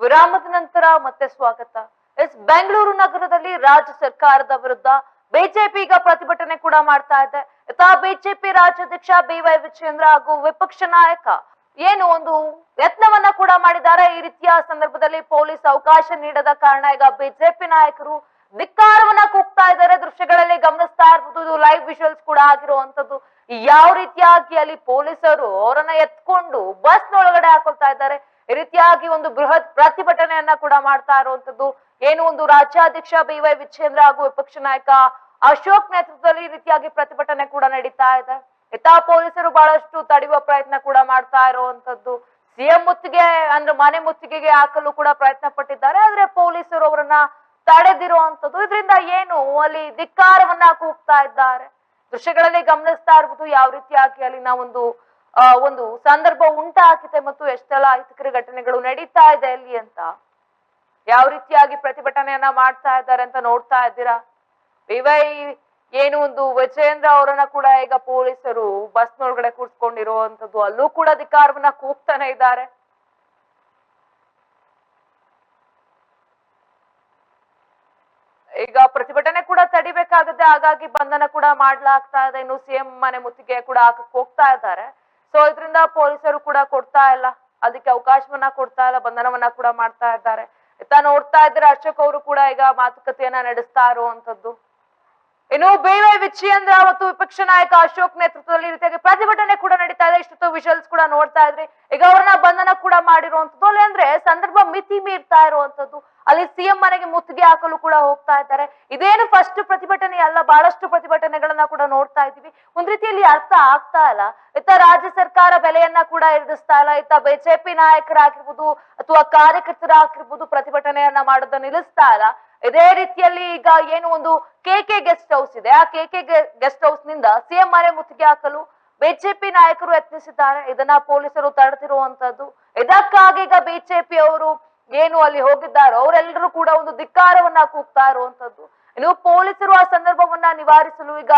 ವಿರಾಮದ ನಂತರ ಮತ್ತೆ ಸ್ವಾಗತ. ಎಸ್, ಬೆಂಗಳೂರು ನಗರದಲ್ಲಿ ರಾಜ್ಯ ಸರ್ಕಾರದ ವಿರುದ್ಧ ಬಿಜೆಪಿ ಈಗ ಪ್ರತಿಭಟನೆ ಕೂಡ ಮಾಡ್ತಾ ಇದೆ. ಯಥಾ ಬಿಜೆಪಿ ರಾಜ್ಯಾಧ್ಯಕ್ಷ ಬಿ ವೈ ವಿಜೇಂದ್ರ ಹಾಗೂ ವಿಪಕ್ಷ ನಾಯಕ ಏನು ಒಂದು ಯತ್ನವನ್ನ ಕೂಡ ಮಾಡಿದ್ದಾರೆ. ಈ ರೀತಿಯ ಸಂದರ್ಭದಲ್ಲಿ ಪೊಲೀಸ್ ಅವಕಾಶ ನೀಡದ ಕಾರಣ ಈಗ ಬಿಜೆಪಿ ನಾಯಕರು ಧಿಕ್ಕಾರವನ್ನ ಕೂಗ್ತಾ ಇದ್ದಾರೆ. ದೃಶ್ಯಗಳಲ್ಲಿ ಗಮನಿಸ್ತಾ ಇರ್ಬೋದು ಲೈವ್ ವಿಷುವಲ್ಸ್ ಕೂಡ ಆಗಿರುವಂತದ್ದು ಯಾವ ರೀತಿಯಾಗಿ ಅಲ್ಲಿ ಪೊಲೀಸರು ಅವರನ್ನ ಎತ್ಕೊಂಡು ಬಸ್ ಒಳಗಡೆ ಹಾಕೊಳ್ತಾ ಇದ್ದಾರೆ. ಈ ರೀತಿಯಾಗಿ ಒಂದು ಬೃಹತ್ ಪ್ರತಿಭಟನೆಯನ್ನ ಕೂಡ ಮಾಡ್ತಾ ಇರುವಂತದ್ದು. ಏನು ಒಂದು ರಾಜ್ಯಾಧ್ಯಕ್ಷ ಬಿ ವೈ ವಿಜೇಂದ್ರ ಹಾಗೂ ವಿಪಕ್ಷ ನಾಯಕ ಅಶೋಕ್ ನೇತೃತ್ವದಲ್ಲಿ ಈ ರೀತಿಯಾಗಿ ಪ್ರತಿಭಟನೆ ಕೂಡ ನಡೀತಾ ಇದೆ. ಇತ್ತ ಪೊಲೀಸರು ಬಹಳಷ್ಟು ತಡೆಯುವ ಪ್ರಯತ್ನ ಕೂಡ ಮಾಡ್ತಾ ಇರುವಂತದ್ದು. ಸಿಎಂ ಮುತ್ತಿಗೆ ಅಂದ್ರೆ ಮನೆ ಮುತ್ತಿಗೆಗೆ ಹಾಕಲು ಕೂಡ ಪ್ರಯತ್ನ ಪಟ್ಟಿದ್ದಾರೆ. ಆದ್ರೆ ಪೊಲೀಸರು ಅವರನ್ನ ತಡೆದಿರುವಂತದ್ದು. ಇದರಿಂದ ಏನು ಅಲ್ಲಿ ಧಿಕ್ಕಾರವನ್ನ ಕೂಗ್ತಾ ಇದ್ದಾರೆ. ದೃಶ್ಯಗಳಲ್ಲಿ ಗಮನಿಸ್ತಾ ಇರ್ಬೋದು ಯಾವ ರೀತಿಯಾಗಿ ಅಲ್ಲಿನ ಒಂದು ಒಂದು ಸಂದರ್ಭ ಉಂಟಾಗಿದೆ ಮತ್ತು ಎಷ್ಟೆಲ್ಲ ಅಹಿತಕರ ಘಟನೆಗಳು ನಡೀತಾ ಇದೆ ಅಲ್ಲಿ ಅಂತ. ಯಾವ ರೀತಿಯಾಗಿ ಪ್ರತಿಭಟನೆಯನ್ನ ಮಾಡ್ತಾ ಇದ್ದಾರೆ ಅಂತ ನೋಡ್ತಾ ಇದ್ದೀರಾ? ವಿವೈ ಏನು ಒಂದು ವಿಜೇಂದ್ರ ಅವರನ್ನ ಕೂಡ ಈಗ ಪೊಲೀಸರು ಬಸ್ನೊಳಗಡೆ ಕೂರ್ಸ್ಕೊಂಡಿರುವಂತದ್ದು ಅಲ್ಲೂ ಕೂಡ ಅಧಿಕಾರವನ್ನ ಕೂಗ್ತಾನೆ ಇದ್ದಾರೆ. ಈಗ ಪ್ರತಿಭಟನೆ ಕೂಡ ತಡಿಬೇಕಾಗುತ್ತೆ ಹಾಗಾಗಿ ಬಂಧನ ಕೂಡ ಮಾಡ್ಲಾಗ್ತಾ ಇದೆ. ಇನ್ನು ಸಿಎಂ ಮನೆ ಮುತ್ತಿಗೆ ಕೂಡ ಹಾಕಕ್ ಹೋಗ್ತಾ ಇದ್ದಾರೆ. ಸೊ ಇದರಿಂದ ಪೊಲೀಸರು ಕೂಡ ಕೊಡ್ತಾ ಇಲ್ಲ. ಅದಕ್ಕೆ ಅವಕಾಶವನ್ನ ಕೊಡ್ತಾ ಇಲ್ಲ, ಬಂಧನವನ್ನ ಕೂಡ ಮಾಡ್ತಾ ಇದ್ದಾರೆ. ನೋಡ್ತಾ ಇದ್ರೆ ಅಶೋಕ್ ಅವರು ಕೂಡ ಈಗ ಮಾತುಕತೆಯನ್ನ ನಡೆಸ್ತಾ ಇರುವಂತದ್ದು ಇನ್ನು ಬೇವೆ ವಿಜಯೇಂದ್ರ ಮತ್ತು ವಿಪಕ್ಷ ನಾಯಕ ಅಶೋಕ್ ನೇತೃತ್ವದಲ್ಲಿ ರೀತಿಯಾಗಿ ಪ್ರತಿಭಟನೆ ಕೂಡ ನಡೀತಾ ಇದೆ. ಇಷ್ಟೊತ್ತು ವಿಷಲ್ಸ್ ಕೂಡ ನೋಡ್ತಾ ಇದ್ರಿ. ಈಗ ಅವ್ರನ್ನ ಬಂಧನ ಕೂಡ ಮಾಡಿರುವಂತದ್ದು ಅಲ್ಲಿ ಅಂದ್ರೆ ಸಂದರ್ಭ ಮಿತಿ ಮೀರ್ತಾ ಇರುವಂತದ್ದು ಅಲ್ಲಿ ಸಿಎಂ ಮನೆಗೆ ಮುತ್ತಿಗೆ ಹಾಕಲು ಕೂಡ ಹೋಗ್ತಾ ಇದ್ದಾರೆ. ಇದೇನು ಫಸ್ಟ್ ಪ್ರತಿಭಟನೆ ಅಲ್ಲ, ಬಹಳಷ್ಟು ಪ್ರತಿಭಟನೆಗಳನ್ನ ಕೂಡ ನೋಡ್ತಾ ಇದ್ದೀವಿ. ಒಂದ್ ರೀತಿಯಲ್ಲಿ ಅರ್ಥ ಆಗ್ತಾ ಇಲ್ಲ. ಇತ್ತ ರಾಜ್ಯ ಸರ್ಕಾರ ಬೆಲೆಯನ್ನ ಕೂಡ ಇರಿಸ್ತಾ ಇಲ್ಲ. ಇತ್ತ ಬಿಜೆಪಿ ನಾಯಕರಾಗಿರ್ಬೋದು ಅಥವಾ ಕಾರ್ಯಕರ್ತರಾಗಿರ್ಬೋದು ಪ್ರತಿಭಟನೆಯನ್ನ ಮಾಡೋದನ್ನ ನಿಲ್ಲಿಸ್ತಾ ಇಲ್ಲ. ಇದೇ ರೀತಿಯಲ್ಲಿ ಈಗ ಏನು ಒಂದು ಕೆ ಕೆ ಗೆಸ್ಟ್ ಹೌಸ್ ಇದೆ. ಆ ಕೆ ಕೆ ಗೆಸ್ಟ್ ಹೌಸ್ನಿಂದ ಸಿಎಂ ಮನೆ ಮುತ್ತಿಗೆ ಹಾಕಲು ಬಿಜೆಪಿ ನಾಯಕರು ಯತ್ನಿಸಿದ್ದಾರೆ. ಇದನ್ನ ಪೊಲೀಸರು ತಡೆದಿರುವಂತದ್ದು ಇದಕ್ಕಾಗಿ ಈಗ ಬಿಜೆಪಿ ಅವರು ಏನು ಅಲ್ಲಿ ಹೋಗಿದ್ದಾರೋ, ಅವರೆಲ್ಲರೂ ಕೂಡ ಒಂದು ಧಿಕ್ಕಾರವನ್ನ ಕೂಗ್ತಾ ಇರುವಂತದ್ದು ಇನ್ನು ಪೊಲೀಸರು ಆ ಸಂದರ್ಭವನ್ನ ನಿವಾರಿಸಲು ಈಗ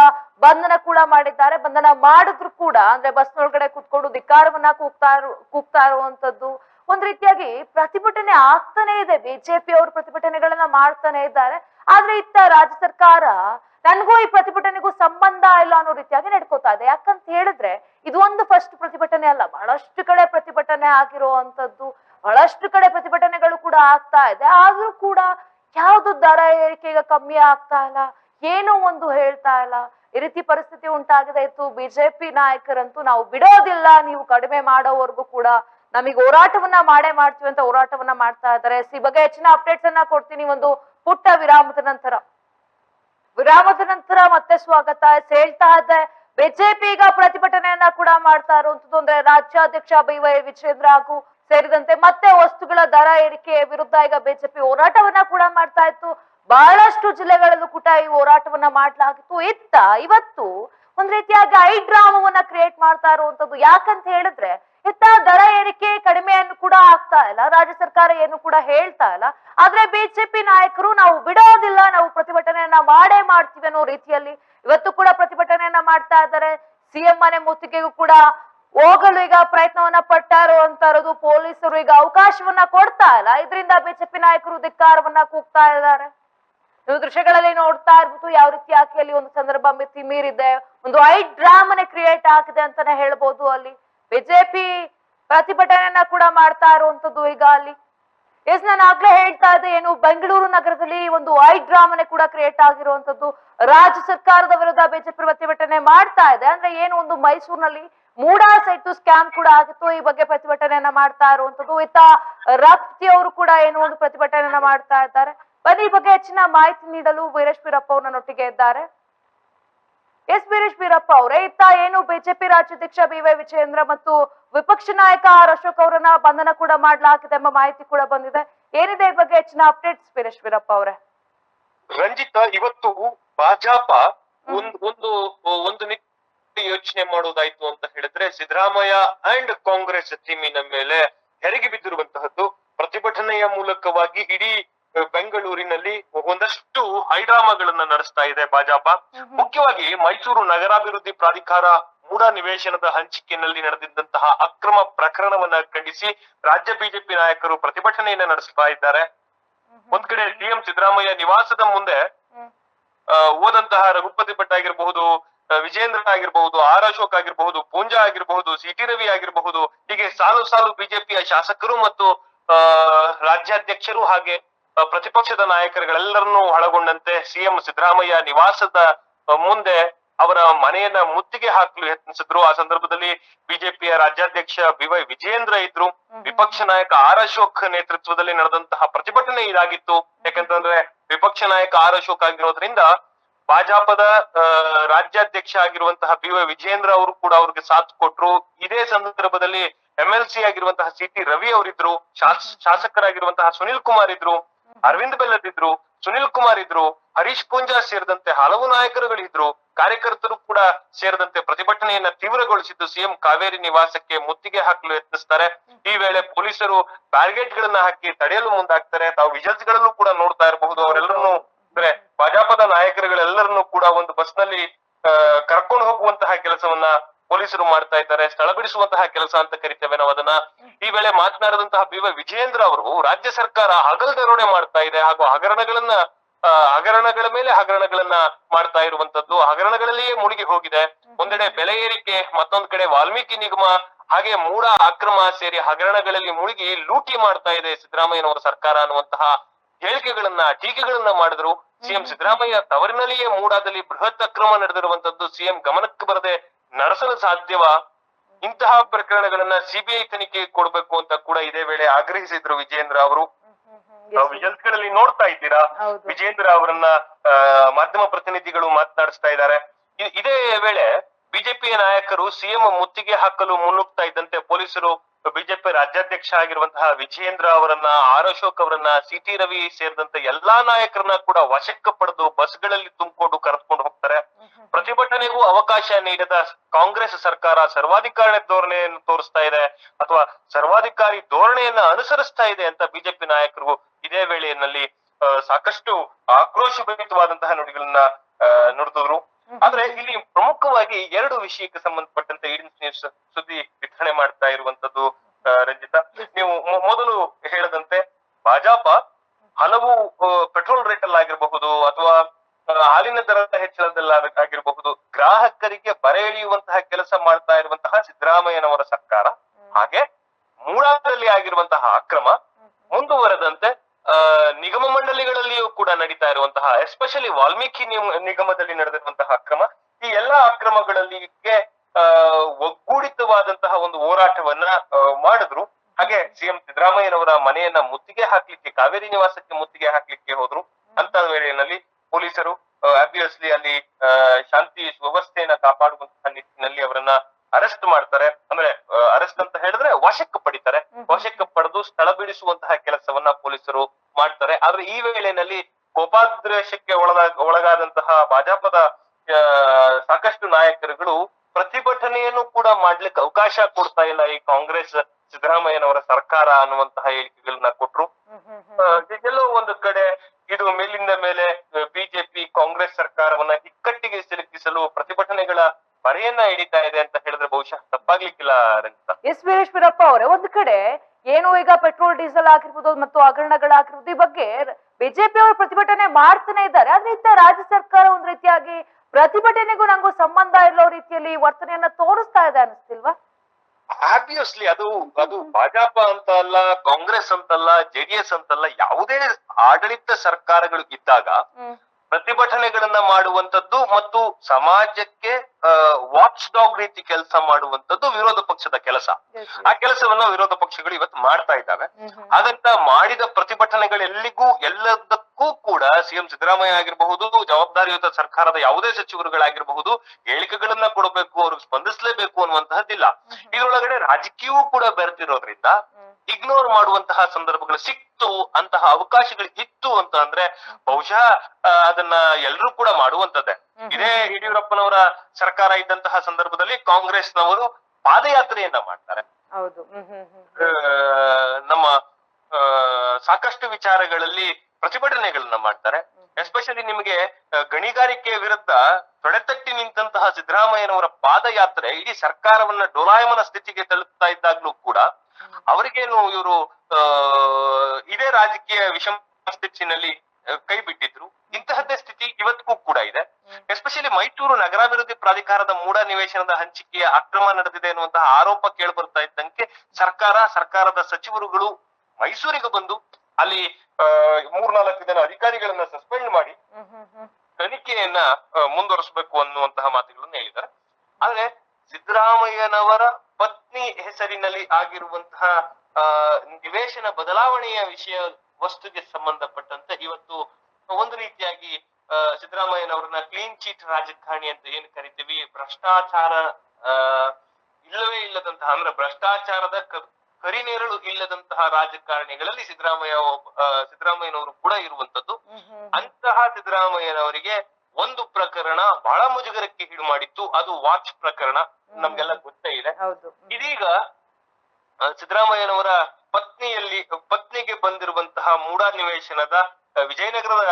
ಬಂಧನ ಕೂಡ ಮಾಡಿದ್ದಾರೆ. ಬಂಧನ ಮಾಡಿದ್ರು ಕೂಡ, ಅಂದ್ರೆ ಬಸ್ ಒಳಗಡೆ ಕುತ್ಕೊಂಡು ಧಿಕ್ಕಾರವನ್ನ ಕೂಗ್ತಾ ಕೂಗ್ತಾ ಇರುವಂತದ್ದು ಒಂದ್ ರೀತಿಯಾಗಿ ಪ್ರತಿಭಟನೆ ಆಗ್ತಾನೆ ಇದೆ. ಬಿಜೆಪಿ ಅವರು ಪ್ರತಿಭಟನೆಗಳನ್ನ ಮಾಡ್ತಾನೆ ಇದ್ದಾರೆ. ಆದ್ರೆ ಇತ್ತ ರಾಜ್ಯ ಸರ್ಕಾರ, ನನ್ಗೂ ಈ ಪ್ರತಿಭಟನೆಗೂ ಸಂಬಂಧ ಇಲ್ಲ ಅನ್ನೋ ರೀತಿಯಾಗಿ ನಡ್ಕೋತಾ ಇದೆ. ಯಾಕಂತ ಹೇಳಿದ್ರೆ, ಇದು ಒಂದು ಫಸ್ಟ್ ಪ್ರತಿಭಟನೆ ಅಲ್ಲ. ಬಹಳಷ್ಟು ಕಡೆ ಪ್ರತಿಭಟನೆ ಆಗಿರುವಂತದ್ದು ಬಹಳಷ್ಟು ಕಡೆ ಪ್ರತಿಭಟನೆಗಳು ಕೂಡ ಆಗ್ತಾ ಇದೆ. ಆದ್ರೂ ಕೂಡ ಯಾವ್ದು ದರ ಏರಿಕೆ ಈಗ ಕಮ್ಮಿ ಆಗ್ತಾ ಇಲ್ಲ, ಏನೋ ಒಂದು ಹೇಳ್ತಾ ಇಲ್ಲ. ಈ ರೀತಿ ಪರಿಸ್ಥಿತಿ ಉಂಟಾಗಿದೆ. ಇತ್ತು ಬಿಜೆಪಿ ನಾಯಕರಂತೂ ನಾವು ಬಿಡೋದಿಲ್ಲ. ನೀವು ಕಡಿಮೆ ಮಾಡೋವರೆಗೂ ಕೂಡ ನಮಗೆ ಹೋರಾಟವನ್ನ ಮಾಡೇ ಮಾಡ್ತೀವಿ ಅಂತ ಹೋರಾಟವನ್ನ ಮಾಡ್ತಾ ಇದ್ದಾರೆ. ಸಿ ಬಗ್ಗೆ ಹೆಚ್ಚಿನ ಅಪ್ಡೇಟ್ಸ್ ಅನ್ನ ಕೊಡ್ತೀನಿ. ಒಂದು ಪುಟ್ಟ ವಿರಾಮದ ನಂತರ. ವಿರಾಮದ ನಂತರ ಮತ್ತೆ ಸ್ವಾಗತ. ಹೇಳ್ತಾ ಇದೆ ಬಿಜೆಪಿ ಈಗ ಪ್ರತಿಭಟನೆಯನ್ನ ಕೂಡ ಮಾಡ್ತಾ ಇರುವಂತದ್ದು ಅಂದ್ರೆ ರಾಜ್ಯಾಧ್ಯಕ್ಷ ಬಿ ವೈ ವಿಜೇಂದ್ರ ಹಾಗೂ ಸೇರಿದಂತೆ ಮತ್ತೆ ವಸ್ತುಗಳ ದರ ಏರಿಕೆ ವಿರುದ್ಧ ಈಗ ಬಿಜೆಪಿ ಹೋರಾಟವನ್ನ ಕೂಡ ಮಾಡ್ತಾ ಇತ್ತು. ಬಹಳಷ್ಟು ಜಿಲ್ಲೆಗಳಲ್ಲೂ ಕೂಡ ಈ ಹೋರಾಟವನ್ನ ಮಾಡ್ಲಾಗಿತ್ತು. ಇತ್ತ ಇವತ್ತು ಒಂದ್ ರೀತಿಯಾಗಿ ಐ ಡ್ರಾಮವನ್ನ ಕ್ರಿಯೇಟ್ ಮಾಡ್ತಾ ಇರುವಂತದ್ದು. ಯಾಕಂತ ಹೇಳಿದ್ರೆ ಇತ್ತ ದರ ಏರಿಕೆ ಕಡಿಮೆಯನ್ನು ಕೂಡ ಆಗ್ತಾ ಇಲ್ಲ. ರಾಜ್ಯ ಸರ್ಕಾರ ಏನು ಕೂಡ ಹೇಳ್ತಾ ಇಲ್ಲ. ಆದ್ರೆ ಬಿಜೆಪಿ ನಾಯಕರು ನಾವು ಬಿಡೋದಿಲ್ಲ. ನಾವು ಪ್ರತಿಭಟನೆಯನ್ನ ಮಾಡೇ ಮಾಡ್ತೀವಿ ಅನ್ನೋ ರೀತಿಯಲ್ಲಿ ಇವತ್ತು ಕೂಡ ಪ್ರತಿಭಟನೆಯನ್ನ ಮಾಡ್ತಾ ಇದ್ದಾರೆ. ಸಿಎಂ ಮನೆ ಮುತ್ತಿಗೆಗೂ ಕೂಡ ಹೋಗಲು ಈಗ ಪ್ರಯತ್ನವನ್ನ ಪಟ್ಟಾರು ಅಂತ ಇರೋದು ಪೊಲೀಸರು ಈಗ ಅವಕಾಶವನ್ನ ಕೊಡ್ತಾ ಇಲ್ಲ. ಇದರಿಂದ ಬಿಜೆಪಿ ನಾಯಕರು ಧಿಕ್ಕಾರವನ್ನ ಕೂಗ್ತಾ ಇದ್ದಾರೆ. ನೀವು ದೃಶ್ಯಗಳಲ್ಲಿ ನೋಡ್ತಾ ಇರ್ಬೋದು ಯಾವ ರೀತಿ ಆಕೆ ಅಲ್ಲಿ ಒಂದು ಸಂದರ್ಭ ಮಿತಿ ಮೀರಿದೆ, ಒಂದು ಐ ಡ್ರಾಮನೆ ಕ್ರಿಯೇಟ್ ಆಗಿದೆ ಅಂತಾನೆ ಹೇಳ್ಬೋದು ಅಲ್ಲಿ. ಬಿಜೆಪಿ ಪ್ರತಿಭಟನೆಯನ್ನ ಕೂಡ ಮಾಡ್ತಾ ಇರುವಂತದ್ದು ಈಗ ಅಲ್ಲಿ. ಎಸ್, ನಾನು ಆಗ್ಲೇ ಹೇಳ್ತಾ ಇದ್ದೆ, ಏನು ಬೆಂಗಳೂರು ನಗರದಲ್ಲಿ ಒಂದು ಐ ಡ್ರಾಮನೆ ಕೂಡ ಕ್ರಿಯೇಟ್ ಆಗಿರುವಂತದ್ದು. ರಾಜ್ಯ ಸರ್ಕಾರದ ವಿರುದ್ಧ ಬಿಜೆಪಿ ಪ್ರತಿಭಟನೆ ಮಾಡ್ತಾ ಇದೆ. ಅಂದ್ರೆ ಏನು ಒಂದು ಮೈಸೂರಿನಲ್ಲಿ ಮೂಡಾ ಸೈಟು ಸ್ಕ್ಯಾಮ್ ಕೂಡ ಆಗಿತ್ತು ಈ ಬಗ್ಗೆ ಪ್ರತಿಭಟನೆಯನ್ನ ಮಾಡ್ತಾ ಇರುವಂತದ್ದು ಇತ್ತ ರಕ್ತಿ ಅವರು ಕೂಡ ಏನು ಒಂದು ಪ್ರತಿಭಟನೆಯನ್ನ ಮಾಡ್ತಾ ಇದ್ದಾರೆ. ಬನ್ನಿ ಈ ಬಗ್ಗೆ ಹೆಚ್ಚಿನ ಮಾಹಿತಿ ನೀಡಲು ವೀರೇಶ್ ಬೀರಪ್ಪ ಅವ್ರನ್ನ ನೊಟ್ಟಿಗೆ ಇದ್ದಾರೆ. ಎಸ್ ವೀರೇಶ್ ಬೀರಪ್ಪ ಅವರೇ ಇತ್ತ ಏನು ಬಿಜೆಪಿ ರಾಜ್ಯಾಧ್ಯಕ್ಷ ಬಿ ವೈ ವಿಜಯೇಂದ್ರ ಮತ್ತು ವಿಪಕ್ಷ ನಾಯಕ ಆರ್ ಅಶೋಕ್ ಅವರನ್ನ ಬಂಧನ ಕೂಡ ಮಾಡಲಾಗಿದೆ ಎಂಬ ಮಾಹಿತಿ ಕೂಡ ಬಂದಿದೆ. ಏನಿದೆ ಈ ಬಗ್ಗೆ ಹೆಚ್ಚಿನ ಅಪ್ಡೇಟ್ಸ್ ವೀರೇಶ್ ವೀರಪ್ಪ ಅವರೇ? ರಂಜಿತಾ ಇವತ್ತು ಭಾಜಪ ಒಂದು ಒಂದು ಒಂದು ಯೋಚನೆ ಮಾಡೋದಾಯ್ತು ಅಂತ ಹೇಳಿದ್ರೆ ಸಿದ್ದರಾಮಯ್ಯ ಅಂಡ್ ಕಾಂಗ್ರೆಸ್ ಟೀಮಿನ ಮೇಲೆ ಹೆರಿಗೆ ಬಿದ್ದಿರುವಂತಹದ್ದು. ಪ್ರತಿಭಟನೆಯ ಮೂಲಕವಾಗಿ ಇಡೀ ಬೆಂಗಳೂರಿನಲ್ಲಿ ಒಂದಷ್ಟು ಹೈಡ್ರಾಮಾಗಳನ್ನ ನಡೆಸ್ತಾ ಇದೆ ಭಾಜಪ. ಮುಖ್ಯವಾಗಿ ಮೈಸೂರು ನಗರಾಭಿವೃದ್ಧಿ ಪ್ರಾಧಿಕಾರ ಮೂಡ ನಿವೇಶನದ ಹಂಚಿಕೆಯಲ್ಲಿ ನಡೆದಿದ್ದಂತಹ ಅಕ್ರಮ ಪ್ರಕರಣವನ್ನ ಖಂಡಿಸಿ ರಾಜ್ಯ ಬಿಜೆಪಿ ನಾಯಕರು ಪ್ರತಿಭಟನೆಯನ್ನ ನಡೆಸ್ತಾ ಇದ್ದಾರೆ. ಒಂದ್ ಕಡೆ ಸಿಎಂ ಸಿದ್ದರಾಮಯ್ಯ ನಿವಾಸದ ಮುಂದೆ ಹೋದಂತಹ ರಘುಪತಿ ಭಟ್ ಆಗಿರಬಹುದು ವಿಜೇಂದ್ರ ಆಗಿರಬಹುದು ಆರ್ ಅಶೋಕ್ ಆಗಿರಬಹುದು ಪೂಂಜಾ ಆಗಿರಬಹುದು ಸಿ ಟಿ ರವಿ ಆಗಿರಬಹುದು ಹೀಗೆ ಸಾಲು ಸಾಲು ಬಿಜೆಪಿಯ ಶಾಸಕರು ಮತ್ತು ಆ ರಾಜ್ಯಾಧ್ಯಕ್ಷರು ಹಾಗೆ ಪ್ರತಿಪಕ್ಷದ ನಾಯಕರುಗಳೆಲ್ಲರನ್ನೂ ಒಳಗೊಂಡಂತೆ ಸಿಎಂ ಸಿದ್ದರಾಮಯ್ಯ ನಿವಾಸದ ಮುಂದೆ ಅವರ ಮನೆಯನ್ನ ಮುತ್ತಿಗೆ ಹಾಕಲು ಯತ್ನಿಸಿದ್ರು. ಆ ಸಂದರ್ಭದಲ್ಲಿ ಬಿಜೆಪಿಯ ರಾಜ್ಯಾಧ್ಯಕ್ಷ ಬಿ ವೈ ವಿಜೇಂದ್ರ ಇದ್ರು. ವಿಪಕ್ಷ ನಾಯಕ ಆರ್ ಅಶೋಕ್ ನೇತೃತ್ವದಲ್ಲಿ ನಡೆದಂತಹ ಪ್ರತಿಭಟನೆ ಇದಾಗಿತ್ತು. ಯಾಕಂತಂದ್ರೆ ವಿಪಕ್ಷ ನಾಯಕ ಆರ್ ಅಶೋಕ್ ಆಗಿರೋದ್ರಿಂದ ಭಾಜಪದ ರಾಜ್ಯಾಧ್ಯಕ್ಷ ಆಗಿರುವಂತಹ ಬಿ ವೈ ವಿಜೇಂದ್ರ ಅವರು ಕೂಡ ಅವ್ರಿಗೆ ಸಾಥ್ ಕೊಟ್ರು. ಇದೇ ಸಂದರ್ಭದಲ್ಲಿ ಎಂ ಎಲ್ ಸಿ ಆಗಿರುವಂತಹ ಸಿ ಟಿ ರವಿ ಅವರಿದ್ರು ಶಾಸ ಶಾಸಕರಾಗಿರುವಂತಹ ಸುನಿಲ್ ಕುಮಾರ್ ಇದ್ರು ಅರವಿಂದ್ ಬೆಲ್ಲದ್ ಇದ್ರು ಸುನಿಲ್ ಕುಮಾರ್ ಇದ್ರು ಹರೀಶ್ ಪೂಂಜಾ ಸೇರಿದಂತೆ ಹಲವು ನಾಯಕರುಗಳಿದ್ರು ಕಾರ್ಯಕರ್ತರು ಕೂಡ ಸೇರಿದಂತೆ ಪ್ರತಿಭಟನೆಯನ್ನ ತೀವ್ರಗೊಳಿಸಿದ್ದು ಸಿಎಂ ಕಾವೇರಿ ನಿವಾಸಕ್ಕೆ ಮುತ್ತಿಗೆ ಹಾಕಲು ಯತ್ನಿಸ್ತಾರೆ. ಈ ವೇಳೆ ಪೊಲೀಸರು ಬ್ಯಾರಿಗೇಡ್ ಗಳನ್ನ ಹಾಕಿ ತಡೆಯಲು ಮುಂದಾಗ್ತಾರೆ. ತಾವು ವಿಜಲ್ಸ್ ಗಳಲ್ಲೂ ಕೂಡ ನೋಡ್ತಾ ಇರಬಹುದು. ಅವರೆಲ್ಲರನ್ನೂ ಅಂದ್ರೆ ಭಾಜಪದ ನಾಯಕರುಗಳೆಲ್ಲರನ್ನು ಕೂಡ ಒಂದು ಬಸ್ನಲ್ಲಿ ಕರ್ಕೊಂಡು ಹೋಗುವಂತಹ ಕೆಲಸವನ್ನ ಪೊಲೀಸರು ಮಾಡ್ತಾ ಇದ್ದಾರೆ, ಸ್ಥಳ ಬಿಡಿಸುವಂತಹ ಕೆಲಸ ಅಂತ ಕರಿತೇವೆ ನಾವು ಅದನ್ನ. ಈ ವೇಳೆ ಮಾತನಾಡಿದಂತಹ ಬಿ ವೈ ವಿಜಯೇಂದ್ರ ಅವರು ರಾಜ್ಯ ಸರ್ಕಾರ ಹಗಲ್ ದರೋಡೆ ಮಾಡ್ತಾ ಇದೆ ಹಾಗೂ ಹಗರಣಗಳನ್ನ ಹಗರಣಗಳ ಮೇಲೆ ಹಗರಣಗಳನ್ನ ಮಾಡ್ತಾ ಇರುವಂತದ್ದು. ಹಗರಣಗಳಲ್ಲಿಯೇ ಮುಳುಗಿ ಹೋಗಿದೆ. ಒಂದೆಡೆ ಬೆಲೆ ಏರಿಕೆ, ಮತ್ತೊಂದ್ ಕಡೆ ವಾಲ್ಮೀಕಿ ನಿಗಮ, ಹಾಗೆ ಮೂಡ ಅಕ್ರಮ ಸೇರಿ ಹಗರಣಗಳಲ್ಲಿ ಮುಳುಗಿ ಲೂಟಿ ಮಾಡ್ತಾ ಇದೆ ಸಿದ್ದರಾಮಯ್ಯನವರ ಸರ್ಕಾರ ಅನ್ನುವಂತಹ ಹೇಳಿಕೆಗಳನ್ನ, ಟೀಕೆಗಳನ್ನ ಮಾಡಿದ್ರು. ಸಿಎಂ ಸಿದ್ದರಾಮಯ್ಯ ತವರಿನಲ್ಲಿಯೇ ಮೂಡಾದಲ್ಲಿ ಬೃಹತ್ ಅಕ್ರಮ ನಡೆದಿರುವಂತದ್ದು ಸಿಎಂ ಗಮನಕ್ಕೆ ಬರದೆ ನಡೆಸಲು ಸಾಧ್ಯವಾ? ಇಂತಹ ಪ್ರಕರಣಗಳನ್ನ ಸಿಬಿಐ ತನಿಖೆ ಕೊಡಬೇಕು ಅಂತ ಕೂಡ ಇದೇ ವೇಳೆ ಆಗ್ರಹಿಸಿದ್ರು ವಿಜೇಂದ್ರ ಅವರು. ನಾವು ವಿಜಲ್ಸ್ಗಳಲ್ಲಿ ನೋಡ್ತಾ ಇದ್ದೀರಾ? ವಿಜೇಂದ್ರ ಅವರನ್ನ ಮಾಧ್ಯಮ ಪ್ರತಿನಿಧಿಗಳು ಮಾತನಾಡಿಸ್ತಾ ಇದ್ದಾರೆ. ಇದೇ ವೇಳೆ ಬಿಜೆಪಿ ನಾಯಕರು ಸಿಎಂ ಮುತ್ತಿಗೆ ಹಾಕಲು ಮುನ್ನುಗ್ತಾ ಇದ್ದಂತೆ ಪೊಲೀಸರು ಬಿಜೆಪಿ ರಾಜ್ಯಾಧ್ಯಕ್ಷ ಆಗಿರುವಂತಹ ವಿಜಯೇಂದ್ರ ಅವರನ್ನ ಆರ್ ಅಶೋಕ್ ಅವರನ್ನ ಸಿ ಟಿ ರವಿ ಸೇರಿದಂತೆ ಎಲ್ಲಾ ನಾಯಕರನ್ನ ಕೂಡ ವಶಕ್ಕೆ ಪಡೆದು ಬಸ್ಗಳಲ್ಲಿ ತುಂಬಿಕೊಂಡು ಕರೆದುಕೊಂಡು ಹೋಗ್ತಾರೆ. ಪ್ರತಿಭಟನೆಗೂ ಅವಕಾಶ ನೀಡದ ಕಾಂಗ್ರೆಸ್ ಸರ್ಕಾರ ಸರ್ವಾಧಿಕಾರಿ ಧೋರಣೆಯನ್ನು ತೋರಿಸ್ತಾ ಇದೆ ಅಥವಾ ಸರ್ವಾಧಿಕಾರಿ ಧೋರಣೆಯನ್ನ ಅನುಸರಿಸ್ತಾ ಇದೆ ಅಂತ ಬಿಜೆಪಿ ನಾಯಕರು ಇದೇ ವೇಳೆಯಲ್ಲಿ ಸಾಕಷ್ಟು ಆಕ್ರೋಶಭರಿತವಾದಂತಹ ನುಡಿಗಳನ್ನ ನುಡಿದ್ರು ಆದ್ರೆ ಇಲ್ಲಿ ಪ್ರಮುಖವಾಗಿ ಎರಡು ವಿಷಯಕ್ಕೆ ಸಂಬಂಧಪಟ್ಟಂತೆ ನ್ಯೂಸ್ ಸುದ್ದಿ ವಿತರಣೆ ಮಾಡ್ತಾ ಇರುವಂತದ್ದು ರಂಜಿತಾ. ನೀವು ಮೊದಲು ಹೇಳದಂತೆ ಭಾಜಪ ಹಲವು ಪೆಟ್ರೋಲ್ ರೇಟ್ ಅಲ್ಲಿ ಆಗಿರಬಹುದು ಅಥವಾ ಹಾಲಿನ ದರ ಹೆಚ್ಚಳದಲ್ಲ ಆಗಿರಬಹುದು. ಗ್ರಾಹಕರಿಗೆ ಬರೆ ಇಳಿಯುವಂತಹ ಕೆಲಸ ಮಾಡ್ತಾ ಇರುವಂತಹ ಸಿದ್ದರಾಮಯ್ಯನವರ ಸರ್ಕಾರ ಹಾಗೆ ಮೂಡಾದಲ್ಲಿ ಆಗಿರುವಂತಹ ಅಕ್ರಮ ಮುಂದುವರೆದಂತೆ ನಿಗಮ ಮಂಡಳಿಗಳಲ್ಲಿಯೂ ಕೂಡ ನಡೀತಾ ಇರುವಂತಹ ಎಸ್ಪೆಷಲಿ ವಾಲ್ಮೀಕಿ ನಿಗಮದಲ್ಲಿ ನಡೆದಿರುವಂತಹ ಅಕ್ರಮ, ಈ ಎಲ್ಲಾ ಅಕ್ರಮಗಳಲ್ಲಿ ಒಗ್ಗೂಡಿತವಾದಂತಹ ಒಂದು ಹೋರಾಟವನ್ನ ಮಾಡಿದ್ರು. ಹಾಗೆ ಸಿಎಂ ಸಿದ್ದರಾಮಯ್ಯನವರ ಮನೆಯನ್ನ ಮುತ್ತಿಗೆ ಹಾಕ್ಲಿಕ್ಕೆ, ಕಾವೇರಿ ನಿವಾಸಕ್ಕೆ ಮುತ್ತಿಗೆ ಹಾಕ್ಲಿಕ್ಕೆ ಹೋದ್ರು. ಅಂತ ವೇಳೆಯಲ್ಲಿ ಪೊಲೀಸರು ಅಬ್ವಿಯಸ್ಲಿ ಅಲ್ಲಿ ಶಾಂತಿ ವ್ಯವಸ್ಥೆಯನ್ನ ಕಾಪಾಡುವಂತಹ ನಿಟ್ಟಿನಲ್ಲಿ ಅವರನ್ನ ಅರೆಸ್ಟ್ ಮಾಡ್ತಾರೆ. ಅಂದ್ರೆ ಅರೆಸ್ಟ್ ಅಂತ ಹೇಳಿದ್ರೆ ವಶಕ್ಕೆ ಪಡಿತಾರೆ. ವಶಕ್ಕೆ ಪಡೆದು ಸ್ಥಳ ಬಿಡಿಸುವಂತಹ ಕೆಲಸವನ್ನ ಪೊಲೀಸರು ಮಾಡ್ತಾರೆ. ಆದ್ರೆ ಈ ವೇಳೆಯಲ್ಲಿ ಕೋಪಾದ್ರೇಶಕ್ಕೆ ಒಳಗ ಒಳಗಾದಂತಹ ಭಾಜಪದ ಸಾಕಷ್ಟು ನಾಯಕರುಗಳು ಪ್ರತಿಭಟನೆಯನ್ನು ಕೂಡ ಮಾಡ್ಲಿಕ್ಕೆ ಅವಕಾಶ ಕೊಡ್ತಾ ಇಲ್ಲ ಈ ಕಾಂಗ್ರೆಸ್ ಸಿದ್ದರಾಮಯ್ಯನವರ ಸರ್ಕಾರ ಅನ್ನುವಂತಹ ಹೇಳಿಕೆಗಳನ್ನ ಕೊಟ್ರು. ಎಲ್ಲೋ ಒಂದು ಕಡೆ ಇದು ಮೇಲಿಂದ ಮೇಲೆ ಬಿಜೆಪಿ ಕಾಂಗ್ರೆಸ್ ಸರ್ಕಾರವನ್ನ ಇಕ್ಕಟ್ಟಿಗೆ ಸಿಲುಕಿಸಲು ಪ್ರತಿಭಟನೆಗಳ ಬರೆಯನ್ನ ಹಿಡಿತಾ ಇದೆ ಅಂತ ಬಹುಶಃ ತಪ್ಪಾಗ್ಲಿಕ್ಕಿಲ್ಲ ರಂಜಿತಾ ಎಸ್ ವೀರೇಶ್ವರಪ್ಪ ಅವರೇ ಒಂದ್ ಕಡೆ ಏನು ಈಗ ಪೆಟ್ರೋಲ್ ಡೀಸೆಲ್ ಆಗಿರ್ಬೋದು ಮತ್ತು ಹಗರಣಗಳಾಗಿರ್ಬೋದು ಈ ಬಗ್ಗೆ ಬಿಜೆಪಿ ಅವರು ಪ್ರತಿಭಟನೆ ಮಾಡ್ತಾನೆ ಇದ್ದಾರೆ. ಆದ್ರೆ ಇತ್ತ ರಾಜ್ಯ ಸರ್ಕಾರ ಒಂದ್ ರೀತಿಯಾಗಿ ಪ್ರತಿಭಟನೆಗೂ ನಂಗೂ ಸಂಬಂಧ ಇಲ್ಲೋ ರೀತಿಯಲ್ಲಿ ವರ್ತನೆಯನ್ನ ತೋರಿಸ್ತಾ ಇದೆ ಅನಿಸ್ತಿಲ್ವಾ? ಆಬ್ವಿಯಸ್ಲಿ ಅದು ಅದು ಭಾಜಪ ಅಂತ ಅಲ್ಲ ಕಾಂಗ್ರೆಸ್ ಅಂತಲ್ಲ ಜೆಡಿಎಸ್ ಅಂತಲ್ಲ ಯಾವುದೇ ಆಡಳಿತ ಸರ್ಕಾರಗಳು ಇದ್ದಾಗ ಪ್ರತಿಭಟನೆಗಳನ್ನ ಮಾಡುವಂತದ್ದು ಮತ್ತು ಸಮಾಜಕ್ಕೆ ವಾಚ್ ಡಾಗ್ ರೀತಿ ಕೆಲಸ ಮಾಡುವಂತದ್ದು ವಿರೋಧ ಪಕ್ಷದ ಕೆಲಸ. ಆ ಕೆಲಸವನ್ನ ವಿರೋಧ ಪಕ್ಷಗಳು ಇವತ್ತು ಮಾಡ್ತಾ ಇದ್ದಾವೆ. ಹಾಗಂತ ಮಾಡಿದ ಪ್ರತಿಭಟನೆಗಳೆಲ್ಲಿಗೂ ಎಲ್ಲದಕ್ಕೂ ಕೂಡ ಸಿಎಂ ಸಿದ್ದರಾಮಯ್ಯ ಆಗಿರಬಹುದು ಜವಾಬ್ದಾರಿಯುತ ಸರ್ಕಾರದ ಯಾವುದೇ ಸಚಿವರುಗಳಾಗಿರಬಹುದು ಹೇಳಿಕೆಗಳನ್ನ ಕೊಡಬೇಕು ಅವ್ರಿಗೆ ಸ್ಪಂದಿಸಲೇಬೇಕು ಅನ್ನುವಂತಹದ್ದಿಲ್ಲ. ಇದರೊಳಗಡೆ ರಾಜಕೀಯವೂ ಕೂಡ ಬೆರೆತಿರೋದ್ರಿಂದ ಇಗ್ನೋರ್ ಮಾಡುವಂತಹ ಸಂದರ್ಭಗಳು ಸಿಕ್ತು ಅಂತಹ ಅವಕಾಶಗಳು ಇತ್ತು ಅಂತ ಅಂದ್ರೆ ಬಹುಶಃ ಅದನ್ನ ಎಲ್ಲರೂ ಕೂಡ ಮಾಡುವಂತದ್ದೇ. ಇದೇ ಯಡಿಯೂರಪ್ಪನವರ ಸರ್ಕಾರ ಇದ್ದಂತಹ ಸಂದರ್ಭದಲ್ಲಿ ಕಾಂಗ್ರೆಸ್ನವರು ಪಾದಯಾತ್ರೆಯನ್ನ ಮಾಡ್ತಾರೆ. ನಮ್ಮ ಸಾಕಷ್ಟು ವಿಚಾರಗಳಲ್ಲಿ ಪ್ರತಿಭಟನೆಗಳನ್ನ ಮಾಡ್ತಾರೆ. ಎಸ್ಪೆಷಲಿ ನಿಮಗೆ ಆ, ಗಣಿಗಾರಿಕೆ ವಿರುದ್ಧ ತೊಡೆತಟ್ಟಿ ನಿಂತಹ ಸಿದ್ದರಾಮಯ್ಯನವರ ಪಾದಯಾತ್ರೆ ಇಡೀ ಸರ್ಕಾರವನ್ನ ಡೋಲಾಯಮನ ಸ್ಥಿತಿಗೆ ತಲುಪ್ತಾ ಇದ್ದಾಗ್ಲೂ ಕೂಡ ಅವರಿಗೇನು ಇವರು ಇದೇ ರಾಜಕೀಯ ವಿಷಮ ಸ್ಥಿತಿನಲ್ಲಿ ಕೈ ಬಿಟ್ಟಿದ್ರು. ಇಂತಹದ್ದೇ ಸ್ಥಿತಿ ಇವತ್ತಿಗೂ ಕೂಡ ಇದೆ. ಎಸ್ಪೆಷಲಿ ಮೈಸೂರು ನಗರಾಭಿವೃದ್ಧಿ ಪ್ರಾಧಿಕಾರದ ಮೂಡ ನಿವೇಶನದ ಹಂಚಿಕೆಯ ಅಕ್ರಮ ನಡೆದಿದೆ ಎನ್ನುವಂತಹ ಆರೋಪ ಕೇಳಿ ಬರ್ತಾ ಇದ್ದಂಗೆ ಸರ್ಕಾರ ಸರ್ಕಾರದ ಸಚಿವರುಗಳು ಮೈಸೂರಿಗೆ ಬಂದು ಅಲ್ಲಿ ಮೂರ್ನಾಲ್ಕು ಜನ ಅಧಿಕಾರಿಗಳನ್ನ ಸಸ್ಪೆಂಡ್ ಮುಂದುವರಿಸಬೇಕು ಅನ್ನುವಂತಹ ಮಾತುಗಳನ್ನು ಹೇಳಿದ್ದಾರೆ. ಆದ್ರೆ ಸಿದ್ದರಾಮಯ್ಯನವರ ಪತ್ನಿ ಹೆಸರಿನಲ್ಲಿ ಆಗಿರುವಂತಹ ನಿವೇಶನ ಬದಲಾವಣೆಯ ವಿಷಯ ವಸ್ತುಗೆ ಸಂಬಂಧಪಟ್ಟಂತೆ ಇವತ್ತು ಒಂದು ರೀತಿಯಾಗಿ ಸಿದ್ದರಾಮಯ್ಯನವರನ್ನ ಕ್ಲೀನ್ ಚೀಟ್ ರಾಜಕಾರಣಿ ಅಂತ ಏನ್ ಕರಿತೀವಿ? ಭ್ರಷ್ಟಾಚಾರ ಇಲ್ಲವೇ ಇಲ್ಲದಂತಹ ಅಂದ್ರೆ ಭ್ರಷ್ಟಾಚಾರದ ಕರಿನೆರಳು ಇಲ್ಲದಂತಹ ರಾಜಕಾರಣಿಗಳಲ್ಲಿ ಸಿದ್ದರಾಮಯ್ಯ ಸಿದ್ದರಾಮಯ್ಯನವರು ಕೂಡ ಇರುವಂತದ್ದು ಅಂತಹ ಸಿದ್ದರಾಮಯ್ಯನವರಿಗೆ ಒಂದು ಪ್ರಕರಣ ಬಹಳ ಮುಜುಗರಕ್ಕೆ ಹೀಡು ಮಾಡಿತ್ತು. ಅದು ವಾಚ್ ಪ್ರಕರಣ. ನಮ್ಗೆಲ್ಲ ಗೊತ್ತೇ ಇದೆ. ಇದೀಗ ಸಿದ್ದರಾಮಯ್ಯನವರ ಪತ್ನಿಯಲ್ಲಿ ಪತ್ನಿಗೆ ಬಂದಿರುವಂತಹ ಮೂಡ ನಿವೇಶನದ ವಿಜಯನಗರದ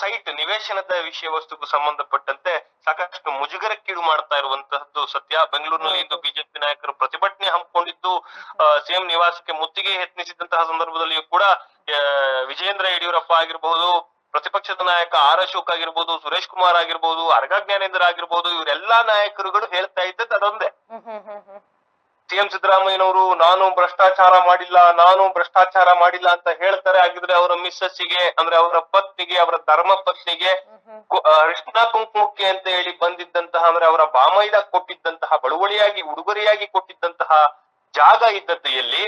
ಸೈಟ್ ನಿವೇಶನದ ವಿಷಯ ವಸ್ತುಗೂ ಸಂಬಂಧಪಟ್ಟಂತೆ ಸಾಕಷ್ಟು ಮುಜುಗರಕ್ಕೀಡು ಮಾಡ್ತಾ ಇರುವಂತಹದ್ದು ಸತ್ಯ. ಬೆಂಗಳೂರಿನಲ್ಲಿ ಇಂದು ಬಿಜೆಪಿ ನಾಯಕರು ಪ್ರತಿಭಟನೆ ಹಮ್ಮಿಕೊಂಡಿದ್ದು ಸಿಎಂ ನಿವಾಸಕ್ಕೆ ಮುತ್ತಿಗೆ ಯತ್ನಿಸಿದಂತಹ ಸಂದರ್ಭದಲ್ಲಿಯೂ ಕೂಡ ವಿಜಯೇಂದ್ರ ಯಡಿಯೂರಪ್ಪ ಆಗಿರಬಹುದು ಪ್ರತಿಪಕ್ಷದ ನಾಯಕ ಆರ್ ಅಶೋಕ್ ಆಗಿರ್ಬೋದು ಸುರೇಶ್ ಕುಮಾರ್ ಆಗಿರ್ಬೋದು ಅರ್ಗ ಜ್ಞಾನೇಂದ್ರ ಆಗಿರ್ಬೋದು ಇವರೆಲ್ಲಾ ನಾಯಕರುಗಳು ಹೇಳ್ತಾ ಇದ್ದದ್ದು ಅದೊಂದೇ. ಸಿಎಂ ಸಿದ್ದರಾಮಯ್ಯನವರು ನಾನು ಭ್ರಷ್ಟಾಚಾರ ಮಾಡಿಲ್ಲ ನಾನು ಭ್ರಷ್ಟಾಚಾರ ಮಾಡಿಲ್ಲ ಅಂತ ಹೇಳ್ತಾರೆ. ಆಗಿದ್ರೆ ಅವರ ಮಿಸ್ಸಸ್ಸಿಗೆ ಅಂದ್ರೆ ಅವರ ಪತ್ನಿಗೆ ಅವರ ಧರ್ಮ ಪತ್ನಿಗೆ ಹ್ಮ್ ಹ್ಮ್ ಕು- ಆ, ಅರಿಶಿನ ಕುಂಕುಮಕ್ಕೆ ಅಂತ ಹೇಳಿ ಬಂದಿದ್ದಂತಹ ಅಂದ್ರೆ ಅವರ ಬಾಮೈದ ಕೊಟ್ಟಿದ್ದಂತಹ ಬಳುವಳಿಯಾಗಿ ಉಡುಗೊರೆಯಾಗಿ ಕೊಟ್ಟಿದ್ದಂತಹ ಜಾಗ ಇದ್ದದ್ದು ಎಲ್ಲಿ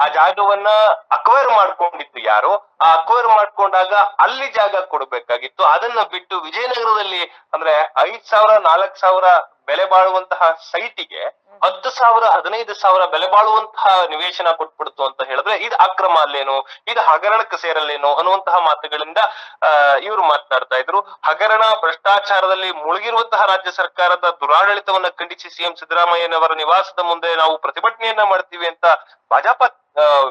ಆ ಜಾಗವನ್ನ ಅಕ್ವೈರ್ ಮಾಡ್ಕೊಂಡಿತ್ತು ಯಾರು? ಆ ಅಕ್ವೈರ್ ಮಾಡ್ಕೊಂಡಾಗ ಅಲ್ಲಿ ಜಾಗ ಕೊಡ್ಬೇಕಾಗಿತ್ತು. ಅದನ್ನ ಬಿಟ್ಟು ವಿಜಯನಗರದಲ್ಲಿ ಅಂದ್ರೆ ಐದ್ ಸಾವಿರ, ನಾಲ್ಕ್ ಸಾವಿರ ಬೆಲೆ ಬಾಳುವಂತಹ ಸೈಟಿಗೆ ಹತ್ತು ಸಾವಿರ ಹದಿನೈದು ಸಾವಿರ ಬೆಲೆ ಬಾಳುವಂತಹ ನಿವೇಶನ ಕೊಟ್ಬಿಡ್ತು ಅಂತ ಹೇಳಿದ್ರೆ ಇದು ಅಕ್ರಮ ಅಲ್ಲೇನು? ಇದು ಹಗರಣಕ್ಕೆ ಸೇರಲ್ಲೇನು? ಅನ್ನುವಂತಹ ಮಾತುಗಳಿಂದ ಇವರು ಮಾತನಾಡ್ತಾ ಇದ್ರು. ಹಗರಣ ಭ್ರಷ್ಟಾಚಾರದಲ್ಲಿ ಮುಳುಗಿರುವಂತಹ ರಾಜ್ಯ ಸರ್ಕಾರದ ದುರಾಡಳಿತವನ್ನ ಖಂಡಿಸಿ ಸಿಎಂ ಸಿದ್ದರಾಮಯ್ಯನವರ ನಿವಾಸದ ಮುಂದೆ ನಾವು ಪ್ರತಿಭಟನೆಯನ್ನ ಮಾಡ್ತೀವಿ ಅಂತ ಭಾಜಪ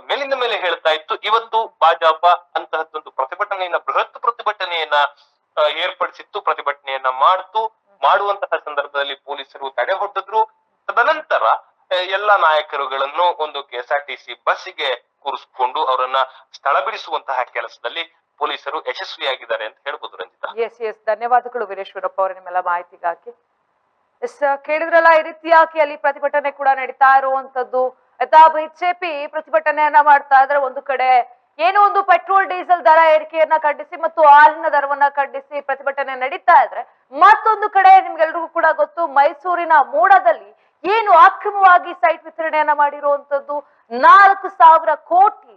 ಮೇಲಿಂದ ಮೇಲೆ ಹೇಳ್ತಾ ಇತ್ತು. ಇವತ್ತು ಭಾಜಪ ಅಂತಹದ್ದೊಂದು ಪ್ರತಿಭಟನೆಯನ್ನ ಬೃಹತ್ ಪ್ರತಿಭಟನೆಯನ್ನ ಏರ್ಪಡಿಸಿತ್ತು ಪ್ರತಿಭಟನೆಯನ್ನ ಮಾಡ್ತು. ಮಾಡುವಂತಹ ಸಂದರ್ಭದಲ್ಲಿ ಪೊಲೀಸರು ತಡೆ ಹೊಡೆದ್ರು. ತದನಂತರ ಎಲ್ಲ ನಾಯಕರುಗಳನ್ನು ಒಂದು ಕೆಎಸ್ಆರ್ಟಿಸಿ ಬಸ್ಸಿಗೆ ಕೂರಿಸಿಕೊಂಡು ಅವರನ್ನ ಸ್ಥಳ ಬಿಡಿಸುವಂತಹ ಕೆಲಸದಲ್ಲಿ ಪೊಲೀಸರು ಯಶಸ್ವಿಯಾಗಿದ್ದಾರೆ ಅಂತ ಹೇಳ್ಬೋದು ರಂಜಿತಾ. ಎಸ್ ಎಸ್ ಧನ್ಯವಾದಗಳು ವೀರೇಶ್ವರಪ್ಪ ಅವರ ನಿಮ್ಮೆಲ್ಲ ಮಾಹಿತಿಗಾಗಿ. ಎಸ್ ಕೇಳಿದ್ರಲ್ಲ, ಈ ರೀತಿಯಾಗಿ ಅಲ್ಲಿ ಪ್ರತಿಭಟನೆ ಕೂಡ ನಡೀತಾ ಇರುವಂತದ್ದು ಯಥಾ ಬಿಜೆಪಿ ಪ್ರತಿಭಟನೆಯನ್ನ ಮಾಡ್ತಾ ಇದ್ರೆ ಒಂದು ಕಡೆ ಏನೋ ಒಂದು ಪೆಟ್ರೋಲ್, ಡೀಸೆಲ್ ದರ ಏರಿಕೆಯನ್ನ ಖಂಡಿಸಿ ಮತ್ತು ಹಾಲಿನ ದರವನ್ನ ಖಂಡಿಸಿ ಪ್ರತಿಭಟನೆ ನಡೀತಾ ಇದ್ರೆ ಮತ್ತೊಂದು ಕಡೆ ನಿಮ್ಗೆಲ್ರಿಗೂ ಕೂಡ ಗೊತ್ತು, ಮೈಸೂರಿನ ಮೂಡದಲ್ಲಿ ಏನು ಅಕ್ರಮವಾಗಿ ಸೈಟ್ ವಿತರಣೆಯನ್ನ ಮಾಡಿರುವಂತದ್ದು? ನಾಲ್ಕು ಸಾವಿರ ಕೋಟಿ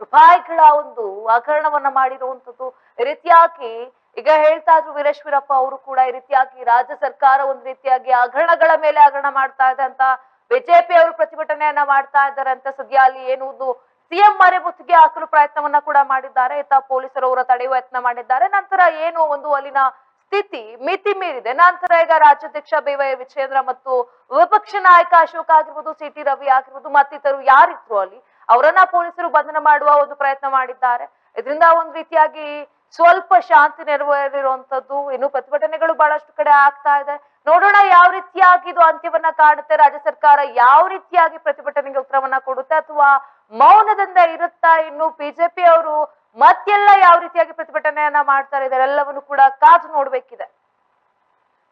ರೂಪಾಯಿಗಳ ಒಂದು ಹಗರಣವನ್ನ ಮಾಡಿರುವಂತದ್ದು. ರೀತಿಯಾಗಿ ಈಗ ಹೇಳ್ತಾ ಇದ್ರು ವೀರೇಶ್ವರಪ್ಪ ಅವರು ಕೂಡ ಈ ರೀತಿಯಾಗಿ ರಾಜ್ಯ ಸರ್ಕಾರ ಒಂದ್ ರೀತಿಯಾಗಿ ಹಗರಣಗಳ ಮೇಲೆ ಹಗರಣ ಮಾಡ್ತಾ ಇದೆ ಅಂತ, ಬಿಜೆಪಿ ಅವರು ಪ್ರತಿಭಟನೆಯನ್ನ ಮಾಡ್ತಾ ಇದ್ದಾರೆ ಅಂತ ಸದ್ಯ ಅಲ್ಲಿ ಏನು ಸಿಎಂ ಮರೆಮುತ್ತಿಗೆ ಹಾಕಲು ಪ್ರಯತ್ನವನ್ನ ಕೂಡ ಮಾಡಿದ್ದಾರೆ. ಇತ್ತ ಪೊಲೀಸರು ಅವರ ತಡೆಯುವ ಯತ್ನ ಮಾಡಿದ್ದಾರೆ. ನಂತರ ಏನು ಒಂದು ಅಲ್ಲಿನ ಸ್ಥಿತಿ ಮಿತಿ ಮೀರಿದೆ. ನಂತರ ಈಗ ರಾಜ್ಯಾಧ್ಯಕ್ಷ ಬಿವೈ ವೈ ವಿಜಯೇಂದ್ರ ಮತ್ತು ವಿಪಕ್ಷ ನಾಯಕ ಅಶೋಕ್ ಆಗಿರ್ಬೋದು, ಸಿ ಟಿ ರವಿ ಆಗಿರ್ಬೋದು ಮತ್ತಿತರರು ಯಾರಿದ್ರು ಅಲ್ಲಿ ಅವರನ್ನ ಪೊಲೀಸರು ಬಂಧನ ಮಾಡುವ ಒಂದು ಪ್ರಯತ್ನ ಮಾಡಿದ್ದಾರೆ. ಇದರಿಂದ ಒಂದು ರೀತಿಯಾಗಿ ಸ್ವಲ್ಪ ಶಾಂತಿ ನೆರವೇರಿರುವಂತದ್ದು ಇನ್ನು ಪ್ರತಿಭಟನೆಗಳು ಬಹಳಷ್ಟು ಕಡೆ ಆಗ್ತಾ ಇದೆ. ನೋಡೋಣ ಯಾವ ರೀತಿಯಾಗಿ ಇದು ಅಂತ್ಯವನ್ನ ಕಾಣುತ್ತೆ ರಾಜ್ಯ ಸರ್ಕಾರ ಯಾವ ರೀತಿಯಾಗಿ ಪ್ರತಿಭಟನೆಗೆ ಉತ್ತರವನ್ನ ಕೊಡುತ್ತೆ ಅಥವಾ ಮೌನದಿಂದ ಇರುತ್ತಾ ಇನ್ನು ಬಿಜೆಪಿ ಅವರು ಮತ್ತೆಲ್ಲ ಯಾವ ರೀತಿಯಾಗಿ ಪ್ರತಿಭಟನೆಯನ್ನ ಮಾಡ್ತಾರೆ? ಇದೆಲ್ಲವನ್ನು ಕೂಡ ಕಾದು ನೋಡ್ಬೇಕಿದೆ.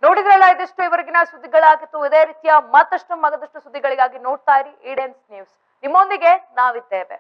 ನೋಡಿದ್ರಲ್ಲ, ಇದಿಷ್ಟು ಇವರಿಗಿನ ಸುದ್ದಿಗಳಾಗಿತ್ತು. ಇದೇ ರೀತಿಯ ಮತ್ತಷ್ಟು ಮಗದಷ್ಟು ಸುದ್ದಿಗಳಿಗಾಗಿ ನೋಡ್ತಾ ಇರಿ. ಈಡೆನ್ಸ್ ನ್ಯೂಸ್ ನಿಮ್ಮೊಂದಿಗೆ ನಾವಿದ್ದೇವೆ.